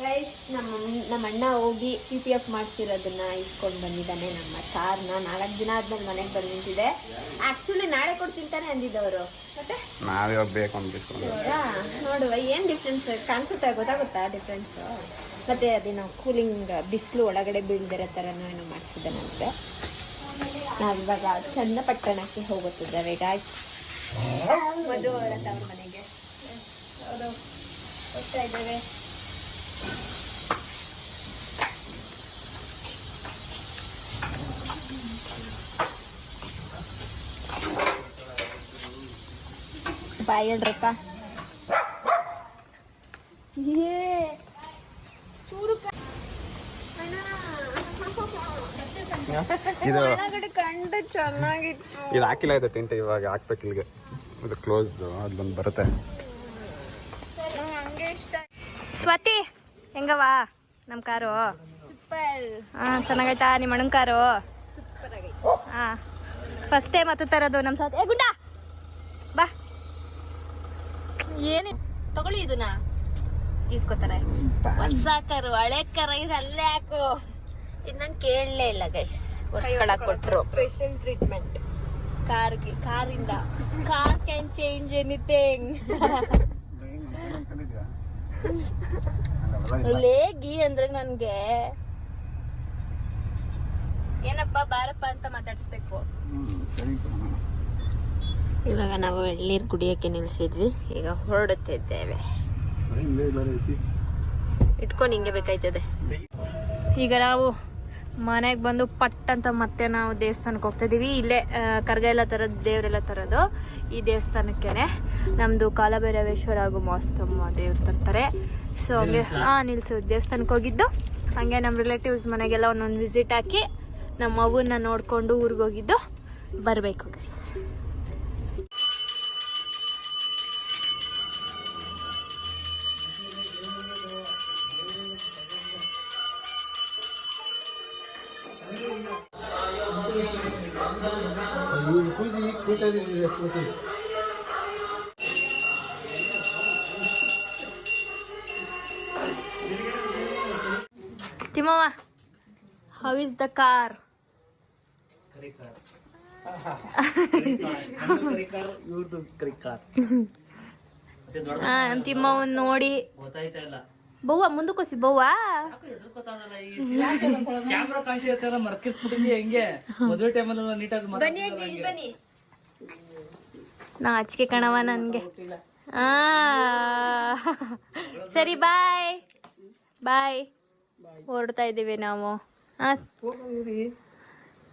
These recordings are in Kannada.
ಗೈಸ್ ನಮ್ಮ ನಮ್ಮ ಅಣ್ಣ ಹೋಗಿ ಪಿ ಪಿ ಎಫ್ ಮಾಡಿಸಿರೋದನ್ನ ಇಸ್ಕೊಂಡು ಬಂದಿದ್ದಾನೆ ನಮ್ಮ ಕಾರ್ನ ನಾಲ್ಕು ದಿನ ಆದ್ಮೇಲೆ ಮನೆಗೆ ಬಂದು ನಿಂತಿದೆ. ಆಕ್ಚುಲಿ ನಾಳೆ ಕೊಡ್ತಿಂತಾನೆ ಅಂದಿದ್ದವರು. ಮತ್ತೆ? ನಾವೇ ಬೇಕು ನೋಡುವ. ಏನು ಡಿಫ್ರೆನ್ಸ್ ಕಾಣಿಸುತ್ತೆ? ಗೊತ್ತಾಗುತ್ತಾ ಡಿಫ್ರೆನ್ಸು ಮತ್ತೆ ಅದೇನೋ ಕೂಲಿಂಗ್ ಬಿಸಿಲು ಒಳಗಡೆ ಬೀಳ್ದಿರೋ ಥರನೂ ಏನೋ ಮಾಡಿಸಿದ್ದಾನಂತೆ. ನಾವಿವಾಗ ಚನ್ನಪಟ್ಟಣಕ್ಕೆ ಹೋಗುತ್ತಿದ್ದೇವೆ ಗಾಯ್ಸ್ ಮದುವೆ ಅವರ ತವ್ರ ಮನೆಗೆ. ಹೌದು. ಹೋಗ್ತಾ ಇದ್ದೇವೆ. ಬಾಯ್ ಹೇಳ್ರಪ್ಪ. ಇದು ಒಳಗಡೆ ಕಂಡು ಚೆನ್ನಾಗಿತ್ತು. ಇದು ಹಾಕಿಲ್ಲ ಇದು ಟೆಂಟ್ ಇವಾಗ ಹಾಕ್ಬೇಕು ಇಲ್ಲಿಗೆ. ಇದು ಕ್ಲೋಸ್ದು ಬಂದು ಬರುತ್ತೆ. ಸ್ವಾತಿ ಹೆಂಗವ ನಮ್ಮ ಕಾರು. ಸೂಪರ್. ಹಾಂ ಚೆನ್ನಾಗೈತಾ? ನಿಮ್ಮ ಅಣ್ಣನ ಕಾರು? ಸೂಪರ್ ಆಗೈತೆ. ಹಾಂ. ಫಸ್ಟ್ ಟೈಮ್ ಹತ್ತು ತರೋದು ನಮ್ಮ ಸಾಥ್ ಏ ಗುಂಡ! ಬಾ. ಏನಿ ತಗೊಳ್ಳಿ ಇದನ್ನ. ಈಸ್ಕೊತಾರೆ. ಹೊಸ ಕಾರು ಹಳೆ ಕರ ಇದು ಅಲ್ಲೇ ಹಾಕು ಇದು ನಾನು ಕೇಳಲೇ ಇಲ್ಲ ಗೈಸ್ ವರ್ಷಗಳಾಗಿ ಕೊಟ್ರು. ಸ್ಪೆಷಲ್ ಟ್ರೀಟ್ಮೆಂಟ್ ಕಾರ್ಗೆ ಕಾರಿಂದ. ಕಾರ್ ಕ್ಯಾನ್ ಚೇಂಜ್ ಎನಿಥಿಂಗ್ ಲೇಗಿ ಅಂದ್ರೆ ನನ್ಗೆ ಏನಪ್ಪ ಬಾರಪ್ಪ ಅಂತ ಮಾತಾಡಿಸ್ಬೇಕು. ಇವಾಗ ನಾವು ಎಳ್ನೀರು ಕುಡಿಯಕ್ಕೆ ನಿಲ್ಸಿದ್ವಿ ಈಗ ಹೊರಡುತ್ತಿದ್ದೇವೆ. ಇಟ್ಕೊಂಡು ಹಿಂಗೆ ಬೇಕಾಯ್ತದೆ. ಈಗ ನಾವು ಮನೆಗೆ ಬಂದು ಪಟ್ ಅಂತ ಮತ್ತೆ ನಾವು ದೇವಸ್ಥಾನಕ್ಕೆ ಹೋಗ್ತಾ ಇದೀವಿ ಇಲ್ಲೇ ಕರ್ಗ ಎಲ್ಲ ತರೋದು ದೇವರೆಲ್ಲ ತರೋದು ಈ ದೇವಸ್ಥಾನಕ್ಕೇನೆ. ನಮ್ಮದು ಕಾಲಭೈರವೇಶ್ವರ ಹಾಗೂ ಮಾಸ್ತಮ್ಮ ದೇವ್ರು ತರ್ತಾರೆ. ಸೊ ಹಂಗೆ ಹಾಂ ನಿಲ್ಸು. ದೇವಸ್ಥಾನಕ್ಕೆ ಹೋಗಿದ್ದು. ಹಾಗೆ ನಮ್ಮ ರಿಲೇಟಿವ್ಸ್ ಮನೆಗೆಲ್ಲ ಒಂದೊಂದು ವಿಸಿಟ್ ಹಾಕಿ ನಮ್ಮ ಮಗುನ ನೋಡಿಕೊಂಡು ಊರಿಗೆ ಹೋಗಿದ್ದು. ಬರಬೇಕು ಗೈಸ್ ಕೂತಿ ಕೂತಾ ಇದ್ದೀವಿ ಕೂತಿ Timmavva how is the car ತಿಮ್ಮವನ್ ನೋಡಿ. ಗೊತ್ತಾಯ್ತಾ ಇಲ್ಲ. ಬವ್ವ ಮುಂದಕ್ಕೋಸಿ ಬವ್ವ. ಕ್ಯಾಮ್ರಾ ಕಾನ್ಶಿಯಸ್ ಎಲ್ಲ ಮರ್ಕಿಸ್ಬಿಟ್ಟಿದ್ಯ ಹೆಂಗೆ? ಮದುವೆ ಟೈಮಲ್ಲ ನೀಟಾಗಿ ಬನ್ನಿ ಅಜ್ಜಿ ಬನ್ನಿ. ನಾಚಿಕೆ ಕಣವ ನನ್ಗೆ. ಆ. ಸರಿ ಬಾಯ್. ಬಾಯ್. ಹೊರಡ್ತಾ ಇದ್ದೀವಿ ನಾವು. ಆ.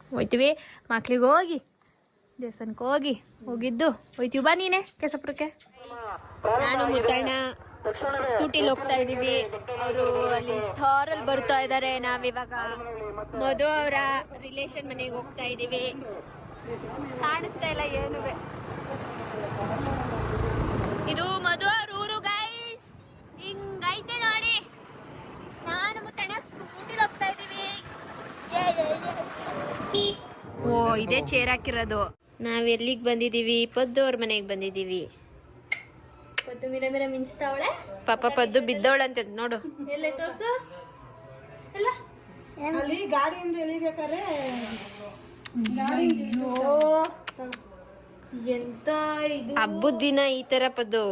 ಹೋಯ್ತೀವಿ. ಮಕ್ಳಿಗೆ ಹೋಗಿ ದೇವಸ್ಥಾನಕ್ಕೆ ಹೋಗಿ ಹೋಗಿದ್ದು. ಹೋಯ್ತೀವಿ ಬಾ ನೀನೆ ಕೆಸಪುರಕ್ಕೆ ನಾನು ಮುತ್ತಣ್ಣ. ಸ್ಕೂಟಿಲಿ ಹೋಗ್ತಾ ಇದೀವಿ ಅವರು ಅಲ್ಲಿ ಥಾರಲ್ಲಿ ಬರ್ತಾ ಇದ್ದಾರೆ. ನಾವಿವಾಗ ಮಧು ಅವರ ರಿಲೇಷನ್ ಮನೆಗೆ ಹೋಗ್ತಾ ಇದೀವಿ ಕಾಣಿಸ್ತಾ ಇಲ್ಲ ಏನು ಇದು ಮಧು ಅವ್ರ ಊರು ಗೈಸ್ ಹಿಂಗೈತೆ ನೋಡಿ. ನಾನು ಮುತ್ತಣ್ಣ ಸ್ಕೂಟಿಲಿ ಹೋಗ್ತಾ ಇದೀವಿ ಓ ಇದೇ ಚೇರ್ ಹಾಕಿರೋದು. ನಾವ್ ಎಲ್ಲಿಗ್ ಬಂದಿದೀವಿ ಪದ್ದು ಅವ್ರ ಮನೆಗೆ ಬಂದಿದೀವಿ ಪದ್ದು ಮಿರ ಮಿರ ಮಿಂಚ್ತಾವಳೆ? ಪಾಪ ಪದ್ದು ಅಂತ ನೋಡು. ಎಲ್ಲ ತೋರ್ಸು? ಎಲ್ಲ? ಅಲ್ಲಿ ಗಾಡಿಯಿಂದ ಇಳಿಬೇಕಾದ್ರೆ ಎಂತ ಇದು? ಹಬ್ಬದ ದಿನ ಈ ತರ ಪದ್ದು.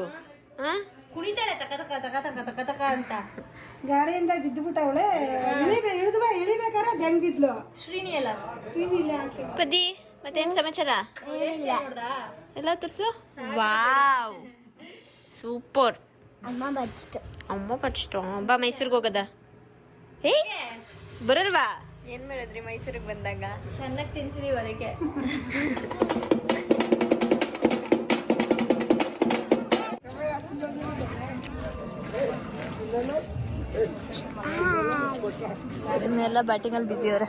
ಕುಣಿತಾಳೆ ತಕ ತಕ ತಕ ತಕ ತಕ ತಕ ಅಂತ. ಗಾಡಿಯಿಂದ ಬಿದ್ದು ಬಿಟ್ಟವಳೆ ಇಳಿಬೇ ಇಳಿದು ಇಳಿಬೇಕಾದ್ರೆ ಅದ್ ಹೆಂಗ್ ಬಿದ್ಲು? ಶ್ರೀನಿ ಅಲ್ಲ. ಶ್ರೀನಿ ಇಲ್ಲ ಪದಿ ಮತ್ತೇನ್ ಸಮಾಚಾರ? ಎಲ್ಲ ತೋರ್ಸು? ವಾವ್. ಸೂಪರ್ ಅಮ್ಮ ಬಚ್ಚಿತು ಅಮ್ಮ ಬಚ್ಚಿತು ಬಾ ಮೈಸೂರಿಗೆ ಹೋಗದ? ಏ? ಬರಲ್ವಾ? ಏನ್ ಮಾಡಿದ್ರಿ ಮೈಸೂರಿಗೆ ಬಂದಾಗ? ಚೆನ್ನಾಗಿ ತಿನ್ಸಿದೀವಿ ಅದಕ್ಕೆ. ಇನ್ನೆಲ್ಲ ಬ್ಯಾಟಿಂಗಲ್ಲಿ ಬಿಸಿ ಅವ್ರೆ